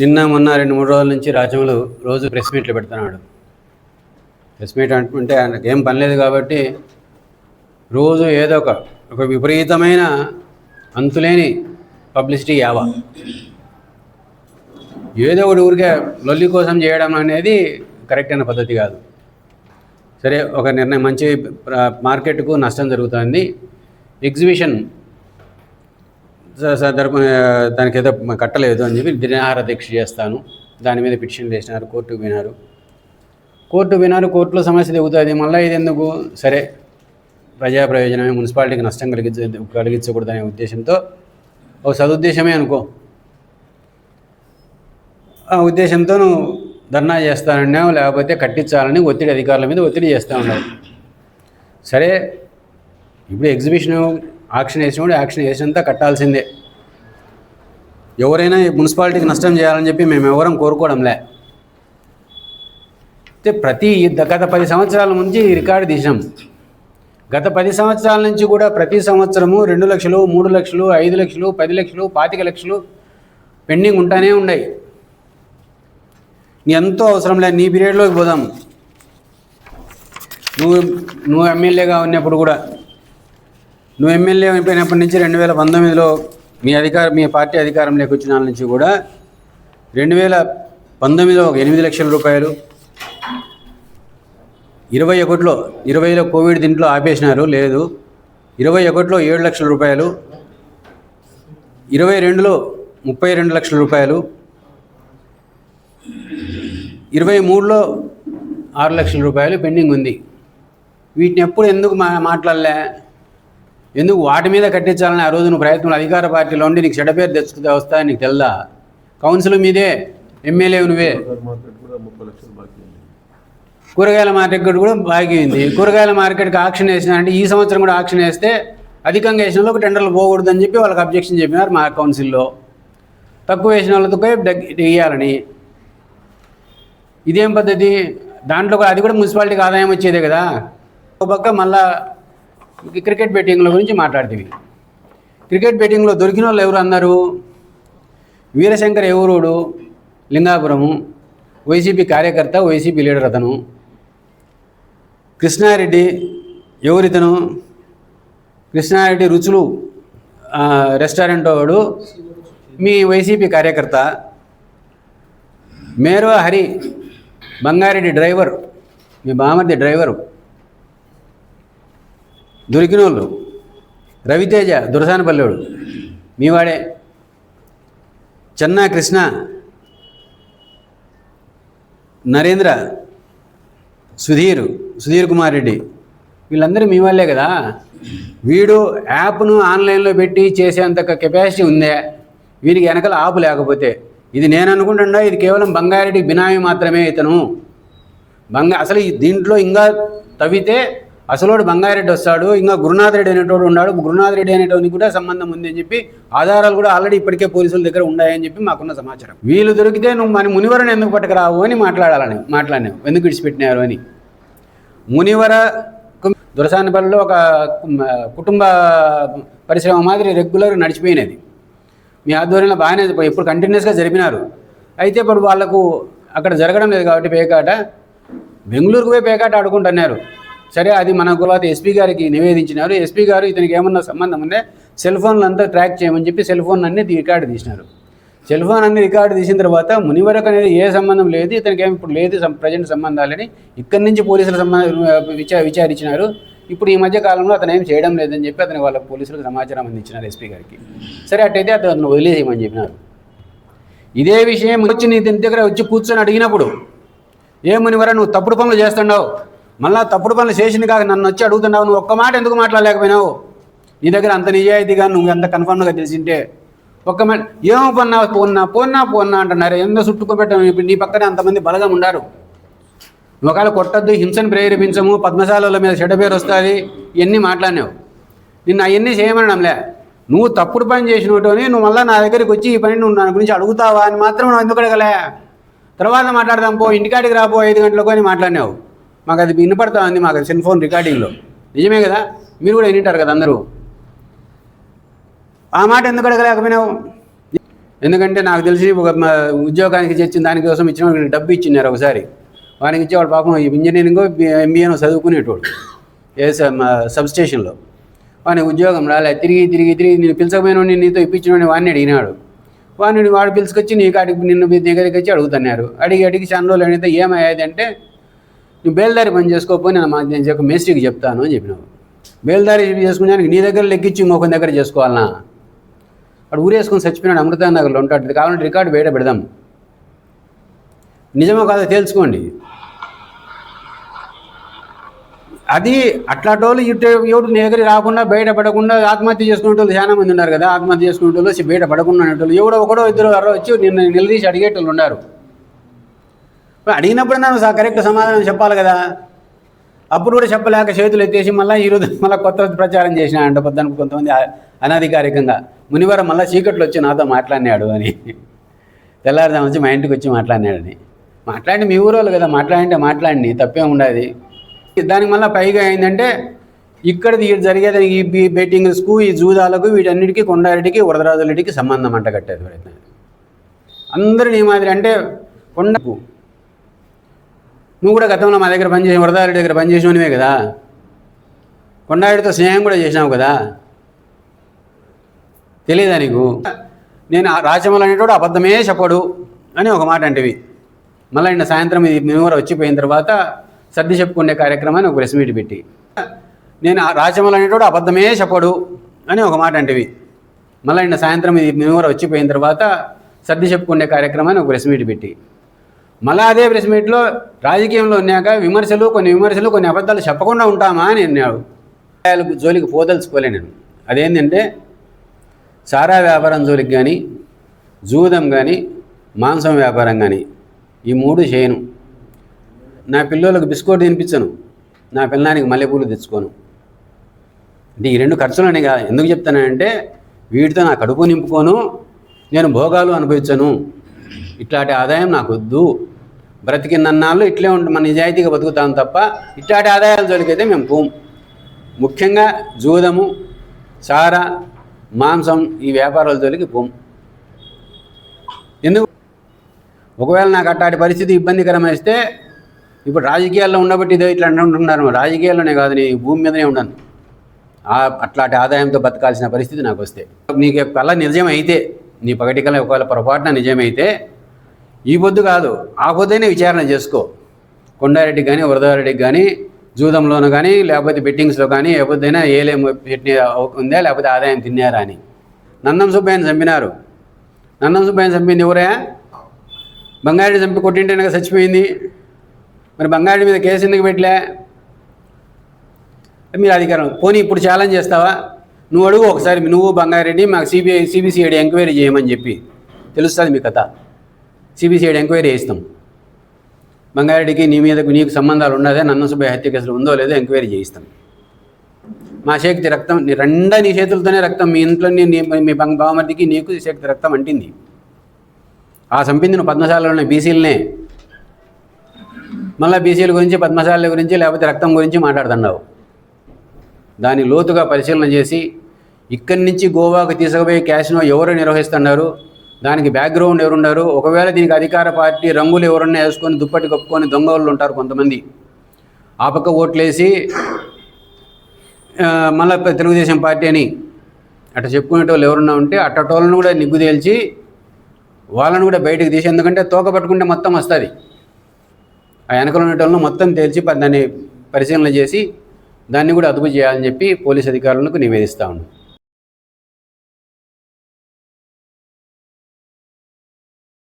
నిన్న మొన్న రెండు మూడు రోజుల నుంచి రాజ్యంలో రోజు ప్రెస్ మీట్లు పెడుతున్నాడు. ప్రెస్ మీట్ అంటుంటే ఆయనకు ఏం పని లేదు కాబట్టి రోజు ఏదో ఒక ఒక విపరీతమైన అంతులేని పబ్లిసిటీ యావ. ఏదో ఒకటి ఊరికే లొల్లి కోసం చేయడం అనేది కరెక్ట్ అయిన పద్ధతి కాదు. సరే ఒక నిర్ణయం మంచి మార్కెట్కు నష్టం జరుగుతుంది. ఎగ్జిబిషన్ స- దానికి ఏదో కట్టలేదు అని చెప్పి దినాహార దీక్ష చేస్తాను. దాని మీద పిటిషన్ వేసినారు కోర్టుకు వినారు కోర్టు వినారు కోర్టులో సమస్య దిగుతుంది. మళ్ళీ ఇది ఎందుకు? సరే ప్రజా ప్రయోజనమే మున్సిపాలిటీకి నష్టం కలిగించ కలిగించకూడదనే ఉద్దేశంతో ఒక సదుద్దేశమే అనుకో. ఆ ఉద్దేశంతో నువ్వు ధర్నా చేస్తానన్నావు లేకపోతే కట్టించాలని ఒత్తిడి అధికారుల మీద ఒత్తిడి చేస్తూ ఉన్నావు సరే ఇప్పుడు ఎగ్జిబిషన్ యాక్షన్ వేసినప్పుడు యాక్షన్ వేసినంత కట్టాల్సిందే. ఎవరైనా మున్సిపాలిటీకి నష్టం చేయాలని చెప్పి మేము ఎవరం కోరుకోవడంలే. అయితే ప్రతి గత పది సంవత్సరాల నుంచి రికార్డు తీసాం గత పది సంవత్సరాల నుంచి కూడా ప్రతి సంవత్సరము రెండు లక్షలు మూడు లక్షలు ఐదు లక్షలు పది లక్షలు పాతిక లక్షలు పెండింగ్ ఉంటానే ఉన్నాయి. నీ ఎంతో అవసరం లేదు నీ పీరియడ్లోకి పోదాం. నువ్వు నువ్వు ఎమ్మెల్యేగా ఉన్నప్పుడు కూడా. నువ్వు ఎమ్మెల్యే అయిపోయినప్పటి నుంచి రెండు వేల పంతొమ్మిదిలో మీ అధికారం మీ పార్టీ అధికారంలోకి వచ్చిన నుంచి కూడా రెండు వేల పంతొమ్మిదిలో ఒక ఎనిమిది లక్షల రూపాయలు ఇరవై ఒకటిలో ఇరవైలో కోవిడ్ దీంట్లో ఆపేసినారు లేదు. ఇరవై ఒకటిలో ఏడు లక్షల రూపాయలు ఇరవై రెండులో ముప్పై రెండు లక్షల రూపాయలు ఇరవై మూడులో ఆరు లక్షల రూపాయలు పెండింగ్ ఉంది. వీటిని ఎప్పుడు ఎందుకు మా మాట్లాడలే? ఎందుకు వాటి మీద కట్టించాలని ఆ రోజు నువ్వు ప్రయత్నం అధికార పార్టీలో ఉండి నీకు చెడ్డ పేరు తెచ్చుకుంటే వస్తా నీకు తెల్దా? కౌన్సిల్ మీదే ఎమ్మెల్యే నువ్వే. కూరగాయల మార్కెట్ కూడా బాగా కూరగాయల మార్కెట్కి ఆక్షన్ వేసినారంటే ఈ సంవత్సరం కూడా ఆక్షన్ వేస్తే అధికంగా వేసిన వాళ్ళకి టెండర్లు పోకూడదు అని చెప్పి వాళ్ళకి అబ్జెక్షన్ చెప్పినారు మా కౌన్సిల్లో. తక్కువ వేసిన వాళ్ళతో ఇవ్వాలని ఇదేం పద్ధతి? దాంట్లో కూడా అది కూడా మున్సిపాలిటీకి ఆదాయం వచ్చేదే కదా? ఒక పక్క మళ్ళా క్రికెట్ బెట్టింగ్ల గురించి మాట్లాడుతుంది క్రికెట్ బెట్టింగ్లో దొరికిన వాళ్ళు ఎవరు అన్నారు? వీరశంకర్ ఎవరోడు లింగాపురము వైసీపీ కార్యకర్త వైసీపీ లీడర్ అతను. కృష్ణారెడ్డి ఎవరితను? కృష్ణారెడ్డి రుచులు రెస్టారెంట్ వాడు. మీ వైసీపీ కార్యకర్త మేరో హరి బంగారెడ్డి డ్రైవర్ మీ బామర్ది డ్రైవరు. దొరికిన వాళ్ళు రవితేజ దురసానపల్లివాడు. మీవాడే. చెన్నా కృష్ణ. నరేంద్ర. సుధీర్. సుధీర్ కుమార్ రెడ్డి. వీళ్ళందరూ మీ వాళ్ళే కదా. వీడు యాప్ను ఆన్లైన్లో పెట్టి చేసేంత కెపాసిటీ ఉందే. వీరికి వెనకాల ఆపు లేకపోతే. ఇది నేను అనుకుంటున్నా ఇది కేవలం బంగారెడ్డి బినామీ మాత్రమే ఇతను. బంగా అసలు దీంట్లో ఇంకా తవ్వితే అసలోడు బంగారెడ్డి వస్తాడు ఇంకా గురునాథ్ రెడ్డి అనేటోడు ఉన్నాడు. గురునాథ్ రెడ్డి కూడా సంబంధం ఉంది అని చెప్పి ఆధారాలు కూడా ఆల్రెడీ ఇప్పటికే పోలీసుల దగ్గర ఉన్నాయని చెప్పి మాకున్న సమాచారం. వీళ్ళు దొరికితే నువ్వు మన మునివరని ఎందుకు పట్టుకురావు అని మాట్లాడాలని మాట్లాడినావు ఎందుకు విడిచిపెట్టినారు అని. మునివర దురసానపల్లిలో ఒక కుటుంబ పరిశ్రమ మాదిరి రెగ్యులర్ నడిచిపోయినది. మీ ఆధ్వర్యంలో బాగానే ఎప్పుడు కంటిన్యూస్గా జరిపినారు. అయితే ఇప్పుడు వాళ్ళకు అక్కడ జరగడం లేదు కాబట్టి పేకాట. బెంగళూరుకు పోయి పేకాట ఆడుకుంటున్నారు. సరే అది మన తర్వాత ఎస్పీ గారికి నివేదించినారు. ఎస్పీ గారు ఇతనికి ఏమన్నా సంబంధం ఉంటే సెల్ ఫోన్లు అంతా ట్రాక్ చేయమని చెప్పి సెల్ ఫోన్ అన్ని రికార్డు తీసినారు. సెల్ ఫోన్ అన్ని రికార్డు తీసిన తర్వాత మునివరకు అనేది ఏ సంబంధం లేదు ఇతనికి ఏమి ఇప్పుడు లేదు ప్రజెంట్ సంబంధాలని ఇక్కడి నుంచి పోలీసుల సంబంధం విచార విచారించినారు. ఇప్పుడు ఈ మధ్య కాలంలో అతను ఏం చేయడం లేదని చెప్పి అతని వాళ్ళ పోలీసులకు సమాచారం అందించినారు ఎస్పీ గారికి. సరే అట్టయితే అతను వదిలేసేయమని చెప్పినారు. ఇదే విషయం వచ్చి నీ దగ్గర వచ్చి కూర్చొని అడిగినప్పుడు ఏ ఏమనివరా నువ్వు తప్పుడు పనులు చేస్తున్నావు? మళ్ళా తప్పుడు పనులు చేసింది కాక నన్ను వచ్చి అడుగుతున్నావు నువ్వు ఒక్క మాట ఎందుకు మాట్లాడలేకపోయినావు? నీ దగ్గర అంత నిజాయితీగా నువ్వు ఎంత కన్ఫర్మ్గా తెలిసింటే. ఒక్క మాట ఏమో పొన్నా పోన్నా పోన్నా పోన్నా అంటున్నారు. ఎంత చుట్టుకోబెట్టాము ఇప్పుడు నీ పక్కనే అంతమంది బలగం ఉండారు. ఒకవేళ కొట్టద్దు హింసను ప్రేరేపించము పద్మశాలల మీద చెడ్డ పేరు వస్తుంది ఇవన్నీ మాట్లాడినావు? నిన్ను అవన్నీ చేయమనడంలే. నువ్వు తప్పుడు పని చేసినటోని నువ్వు మళ్ళీ నా దగ్గరికి వచ్చి ఈ పని నువ్వు నా గురించి అడుగుతావా అని మాత్రం నువ్వు ఎందుకు అడగలే? తర్వాత మాట్లాడదాం పో ఇంటికాడికి రాపో ఐదు గంటలకు అని మాట్లాడినావు. మాకు అది వినపడతా ఉంది మాకు సెల్ ఫోన్ రికార్డింగ్లో. నిజమే కదా? మీరు కూడా వింటారు కదా అందరూ. ఆ మాట ఎందుకు అడగలేకపోయినావు? ఎందుకంటే నాకు తెలిసి ఒక ఉద్యోగానికి చేర్చిన దానికోసం ఇచ్చిన డబ్బు ఇచ్చినారు ఒకసారి. వానికి ఇచ్చేవాడు పాపం ఇంజనీరింగ్ ఎంబీఏను చదువుకునేటోడు. ఏ సబ్ స్టేషన్లో వాని ఉద్యోగం రాలే తిరిగి తిరిగి తిరిగి నేను పిలిచకపోయిన నీతో ఇప్పించిన వాడిని అడిగినాడు. వాడిని వాడు పిలుచుకొచ్చి నీ కాడికి నిన్ను దగ్గరికి వచ్చి అడుగుతున్నారు అడిగి అడిగి చాలా రోజులు అడిగితే ఏమయ్యేది అంటే నువ్వు బేల్దారి పని చేసుకోకపోయి నేను మా నేను చెప్ప మేస్త్రికి చెప్తాను అని చెప్పినావు. బేల్దారి చేసుకున్నానికి నీ దగ్గర లెక్కించి ఇంకొక దగ్గర చేసుకోవాలనా? అక్కడ ఊరేసుకొని చచ్చిపోయినాడు అమృత నగర్లో ఉంటాడు. కావాలంటే రికార్డు బయట పెడదాం. నిజమో కాదో తేల్చుకోండి. అది అట్లాంటోళ్ళు ఇటు ఎవరు నీ దగ్గర రాకుండా బయట పడకుండా ఆత్మహత్య చేసుకునే వాళ్ళు చాలా మంది ఉన్నారు కదా. ఆత్మహత్య చేసుకునే వాళ్ళు బయట పడకుండా ఉండేటోళ్ళు ఎవడో ఒకడో ఇద్దరు ఎవరో వచ్చి నిన్న నిలదీసి అడిగేటోళ్ళు ఉన్నారు. అడిగినప్పుడు నన్ను కరెక్ట్ సమాధానం చెప్పాలి కదా. అప్పుడు కూడా చెప్పలేక చేతులు ఎత్తేసి మళ్ళీ ఈరోజు మళ్ళీ కొత్త ప్రచారం చేసిన అంట పొద్దున కొంతమంది అనధికారికంగా. మునివరం మళ్ళీ చీకట్లు వచ్చి నాతో మాట్లాడినాడు అని. తెల్లారుదాం వచ్చి మా ఇంటికి వచ్చి మాట్లాడినాడని. మాట్లాడి మీ ఊరోళ్ళు కదా మాట్లాడంటే మాట్లాడి తప్పేం ఉండదు. దానికి మళ్ళీ పైగా ఏంటంటే ఇక్కడ జరిగేది ఈ బి- బెట్టింగ్స్కు ఈ జూదాలకు వీటన్నిటికీ కొండారెడ్డికి వరదరాజులకి సంబంధం అంట కట్టేది ప్రయత్నం అందరూ నీ మాదిరి అంటే కొండకు నువ్వు కూడా గతంలో మా దగ్గర పనిచేసి వరదారెడ్డి దగ్గర పనిచేసినవనివే కదా. కొండారెడ్డితో స్నేహం కూడా చేసినావు కదా. తెలియదా నీకు? నేను ఆ అనేటోడు అబద్ధమే చెప్పడు అని ఒక మాట అంటివి. మళ్ళీ నిన్న సాయంత్రం ఇది మేము వచ్చిపోయిన తర్వాత సర్ది చెప్పుకునే కార్యక్రమాన్ని ఒక ప్రెస్ మీట్ పెట్టి. నేను ఆ అనేటోడు అబద్ధమే చెప్పడు అని ఒక మాట అంటివి. మళ్ళీ నిన్న సాయంత్రం ఇది మేము వచ్చిపోయిన తర్వాత సర్ది చెప్పుకునే కార్యక్రమాన్ని ఒక ప్రెస్ మీట్ పెట్టి. మళ్ళా అదే ప్రెస్ మీట్లో రాజకీయంలో ఉన్నాక విమర్శలు కొన్ని విమర్శలు కొన్ని అబద్ధాలు చెప్పకుండా ఉంటామా అని అన్నాడు. జోలికి పోదలుచుకోలే నేను. అదేంటంటే సారా వ్యాపారం జోలికి కానీ జూదం కానీ మాంసం వ్యాపారం కానీ ఈ మూడు చేయను. నా పిల్లలకు బిస్కెట్ తినిపించను. నా పిల్లానికి మల్లెపూలు తెచ్చుకోను. అంటే ఈ రెండు ఖర్చులనే కదా. ఎందుకు చెప్తానంటే వీటితో నా కడుపు నింపుకోను నేను భోగాలు అనుభవించను. ఇట్లాంటి ఆదాయం నాకు వద్దు బ్రతికినన్నాళ్ళు ఇట్లే ఉంటే మన నిజాయితీగా బతుకుతాం తప్ప ఇట్లాంటి ఆదాయాల జోలికైతే మేము పోము ముఖ్యంగా జూదము చార మాంసం ఈ వ్యాపారాల జోలికి పోము ఎందుకు? ఒకవేళ నాకు అట్లాంటి పరిస్థితి ఇబ్బందికరమేస్తే ఇప్పుడు రాజకీయాల్లో ఉండబట్టి ఇదే ఇట్లా అంటున్నారు రాజకీయాల్లోనే కాదు నేను భూమి మీదనే ఉండను అట్లాంటి ఆదాయంతో బతకాల్సిన పరిస్థితి నాకు వస్తే. నీకు కళ నిజమైతే నీ పగటి కళ ఒకవేళ పొరపాటున నిజమైతే ఈ పొద్దు కాదు ఆ పొద్దునే విచారణ చేసుకో. కొండారెడ్డికి కానీ వరదారెడ్డికి కానీ జూదంలోనూ కానీ లేకపోతే బెట్టింగ్స్లో కానీ ఏ పొద్దుైనా ఏలేం పెట్టి ఉందా లేకపోతే ఆదాయం తిన్నారా అని. నందం సుబ్బయ్యని చంపినారు. నందం సుబ్బయ్యని చంపింది ఎవరే? బంగారెడ్డి చంపి కొట్టింటేనక చచ్చిపోయింది. మరి బంగారెడ్డి మీద కేసు ఎందుకు పెట్టలే? మీరు అధికారం పోనీ ఇప్పుడు ఛాలెంజ్ చేస్తావా? నువ్వు అడుగు ఒకసారి నువ్వు బంగారెడ్డి మాకు సిబిఐ సిబిసిఐడి ఎంక్వైరీ చేయమని చెప్పి. తెలుస్తుంది మీ కథ. సిబిసిఐడి ఎంక్వైరీ చేస్తాం బంగారెడ్డికి నీ మీదకు నీకు సంబంధాలు ఉన్నదే నన్ను సుబ్బయ్య హత్య కేసులు ఉందో లేదో ఎంక్వైరీ చేయిస్తాం. మా శక్తి రక్తం రెండా నీ చేతులతోనే రక్తం మీ ఇంట్లో మీ బావమర్దికి నీకు శక్తి రక్తం అంటింది. ఆ చంపింది నువ్వు పద్మశాలలోనే బీసీలనే. మళ్ళీ బీసీల గురించి పద్మశాల గురించి లేకపోతే రక్తం గురించి మాట్లాడుతున్నావు. దాన్ని లోతుగా పరిశీలన చేసి ఇక్కడి నుంచి గోవాకు తీసుకుపోయే క్యాష్ను ఎవరు నిర్వహిస్తున్నారు? దానికి బ్యాక్గ్రౌండ్ ఎవరున్నారు? ఒకవేళ దీనికి అధికార పార్టీ రంగులు ఎవరన్నా వేసుకొని దుప్పటి కప్పుకొని దొంగ వాళ్ళు ఉంటారు కొంతమంది. ఆ పక్క ఓట్లేసి మళ్ళీ తెలుగుదేశం పార్టీ అని అట్లా చెప్పుకునేటోళ్ళు ఎవరన్నా ఉంటే అట్టటోళ్ళను కూడా నిగ్గు తేల్చి వాళ్ళను కూడా బయటకు తీసి ఎందుకంటే తోక పట్టుకుంటే మొత్తం వస్తుంది. ఆ వెనకలు ఉండేటోళ్ళను మొత్తం తేల్చి దాన్ని పరిశీలన చేసి దాన్ని కూడా అదుపు చేయాలని చెప్పి పోలీస్ అధికారులకు నివేదిస్తా ఉన్నాను